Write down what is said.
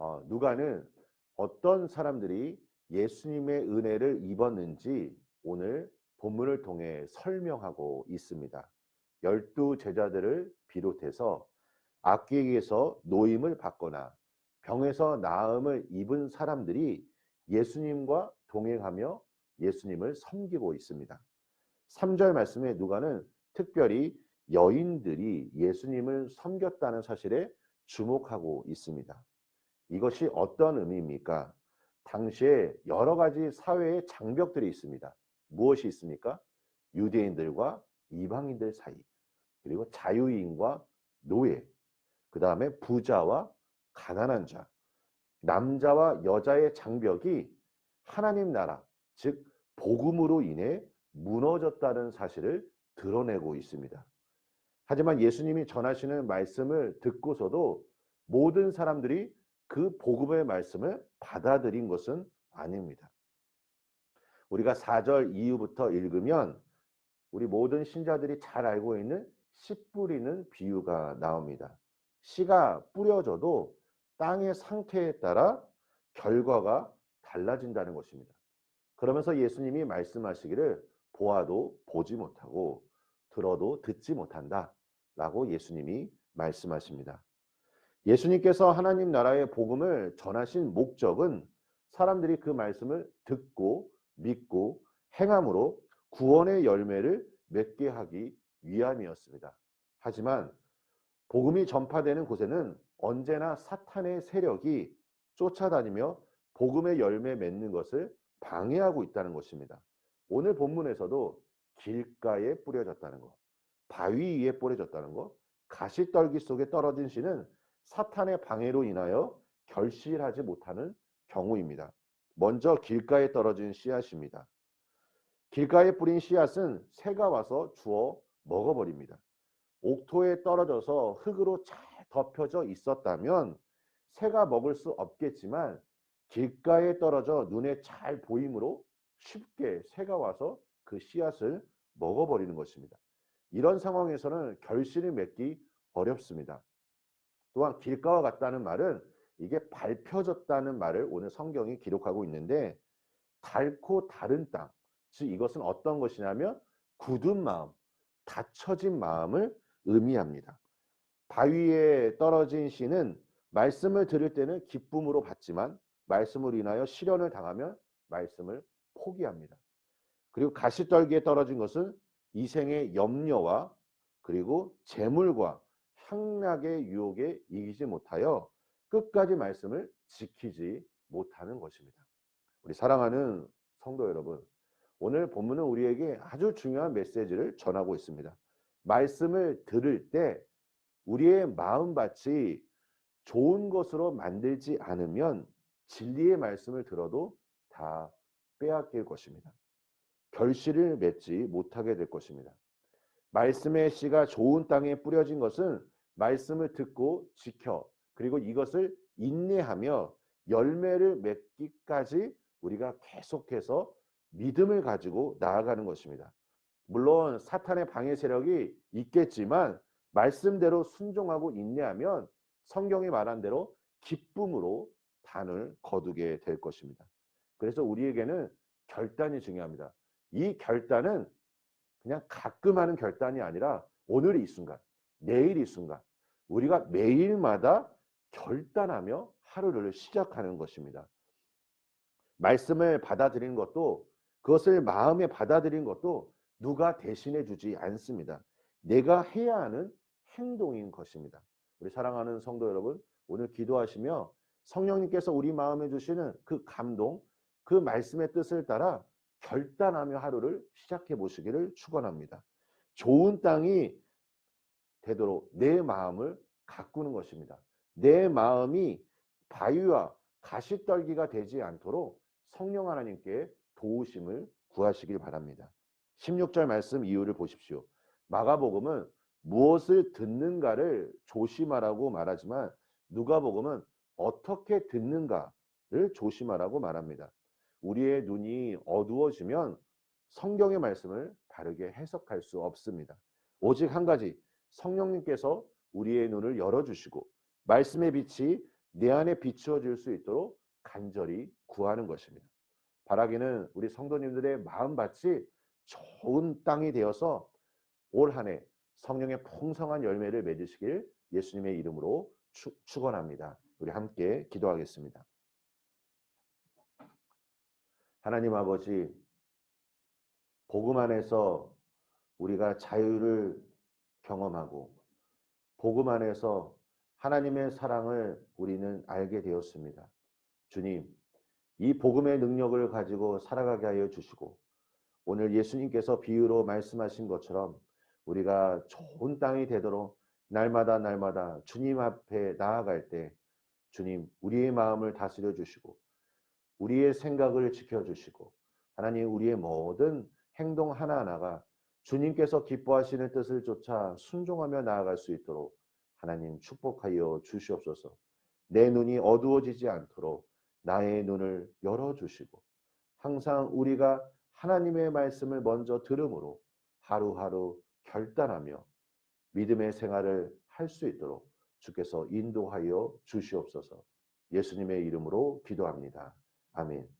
어, 누가는 어떤 사람들이 예수님의 은혜를 입었는지 오늘 본문을 통해 설명하고 있습니다. 열두 제자들을 비롯해서 악귀에게서 노임을 받거나 병에서 나음을 입은 사람들이 예수님과 동행하며 예수님을 섬기고 있습니다. 3절 말씀에 누가는 특별히 여인들이 예수님을 섬겼다는 사실에 주목하고 있습니다. 이것이 어떤 의미입니까? 당시에 여러 가지 사회의 장벽들이 있습니다. 무엇이 있습니까? 유대인들과 이방인들 사이, 그리고 자유인과 노예, 그 다음에 부자와 가난한 자, 남자와 여자의 장벽이 하나님 나라, 즉 복음으로 인해 무너졌다는 사실을 드러내고 있습니다. 하지만 예수님이 전하시는 말씀을 듣고서도 모든 사람들이 그 복음의 말씀을 받아들인 것은 아닙니다. 우리가 4절 이후부터 읽으면 우리 모든 신자들이 잘 알고 있는 씨 뿌리는 비유가 나옵니다. 씨가 뿌려져도 땅의 상태에 따라 결과가 달라진다는 것입니다. 그러면서 예수님이 말씀하시기를 보아도 보지 못하고 들어도 듣지 못한다. 라고 예수님이 말씀하십니다. 예수님께서 하나님 나라의 복음을 전하신 목적은 사람들이 그 말씀을 듣고 믿고 행함으로 구원의 열매를 맺게 하기 위함이었습니다. 하지만 복음이 전파되는 곳에는 언제나 사탄의 세력이 쫓아다니며 복음의 열매 맺는 것을 방해하고 있다는 것입니다. 오늘 본문에서도 길가에 뿌려졌다는 것, 바위 위에 뿌려졌다는 것, 가시떨기 속에 떨어진 씨는 사탄의 방해로 인하여 결실하지 못하는 경우입니다. 먼저 길가에 떨어진 씨앗입니다. 길가에 뿌린 씨앗은 새가 와서 주워 먹어버립니다. 옥토에 떨어져서 흙으로 잘 덮여져 있었다면 새가 먹을 수 없겠지만 길가에 떨어져 눈에 잘 보이므로 쉽게 새가 와서 그 씨앗을 먹어버리는 것입니다. 이런 상황에서는 결실을 맺기 어렵습니다. 또한 길가와 같다는 말은 이게 밟혀졌다는 말을 오늘 성경이 기록하고 있는데 닳고 다른 땅, 즉 이것은 어떤 것이냐면 굳은 마음, 닫혀진 마음을 의미합니다. 바위에 떨어진 씨는 말씀을 들을 때는 기쁨으로 받지만 말씀을 인하여 시련을 당하면 말씀을 포기합니다. 그리고 가시떨기에 떨어진 것은 이생의 염려와 그리고 재물과 향락의 유혹에 이기지 못하여 끝까지 말씀을 지키지 못하는 것입니다. 우리 사랑하는 성도 여러분, 오늘 본문은 우리에게 아주 중요한 메시지를 전하고 있습니다. 말씀을 들을 때 우리의 마음밭이 좋은 것으로 만들지 않으면 진리의 말씀을 들어도 다 빼앗길 것입니다. 결실을 맺지 못하게 될 것입니다. 말씀의 씨가 좋은 땅에 뿌려진 것은 말씀을 듣고 지켜 그리고 이것을 인내하며 열매를 맺기까지 우리가 계속해서 믿음을 가지고 나아가는 것입니다. 물론 사탄의 방해 세력이 있겠지만 말씀대로 순종하고 인내하면 성경이 말한 대로 기쁨으로 단을 거두게 될 것입니다. 그래서 우리에게는 결단이 중요합니다. 이 결단은 그냥 가끔 하는 결단이 아니라 오늘 이 순간, 내일 이 순간, 우리가 매일마다 결단하며 하루를 시작하는 것입니다. 말씀을 받아들이는 것도 그것을 마음에 받아들이는 것도 누가 대신해 주지 않습니다. 내가 해야 하는 행동인 것입니다. 우리 사랑하는 성도 여러분, 오늘 기도하시며 성령님께서 우리 마음에 주시는 그 감동, 그 말씀의 뜻을 따라 결단하며 하루를 시작해 보시기를 축원합니다. 좋은 땅이 되도록 내 마음을 가꾸는 것입니다. 내 마음이 바위와 가시떨기가 되지 않도록 성령 하나님께 도우심을 구하시길 바랍니다. 16절 말씀 이유를 보십시오. 마가복음은 무엇을 듣는가를 조심하라고 말하지만 누가복음은 어떻게 듣는가를 조심하라고 말합니다. 우리의 눈이 어두워지면 성경의 말씀을 바르게 해석할 수 없습니다. 오직 한 가지 성령님께서 우리의 눈을 열어주시고 말씀의 빛이 내 안에 비추어질 수 있도록 간절히 구하는 것입니다. 바라기는 우리 성도님들의 마음밭이 좋은 땅이 되어서 올 한 해 성령의 풍성한 열매를 맺으시길 예수님의 이름으로 축, 축원합니다. 우리 함께 기도하겠습니다. 하나님 아버지 복음 안에서 우리가 자유를 경험하고 복음 안에서 하나님의 사랑을 우리는 알게 되었습니다. 주님, 이 복음의 능력을 가지고 살아가게 하여 주시고 오늘 예수님께서 비유로 말씀하신 것처럼 우리가 좋은 땅이 되도록 날마다 날마다 주님 앞에 나아갈 때 주님 우리의 마음을 다스려 주시고 우리의 생각을 지켜 주시고 하나님 우리의 모든 행동 하나하나가 주님께서 기뻐하시는 뜻을 쫓아 순종하며 나아갈 수 있도록 하나님 축복하여 주시옵소서. 내 눈이 어두워지지 않도록 나의 눈을 열어 주시고 항상 우리가 하나님의 말씀을 먼저 들음으로 하루하루 결단하며 믿음의 생활을 할 수 있도록 주께서 인도하여 주시옵소서. 예수님의 이름으로 기도합니다. 아멘.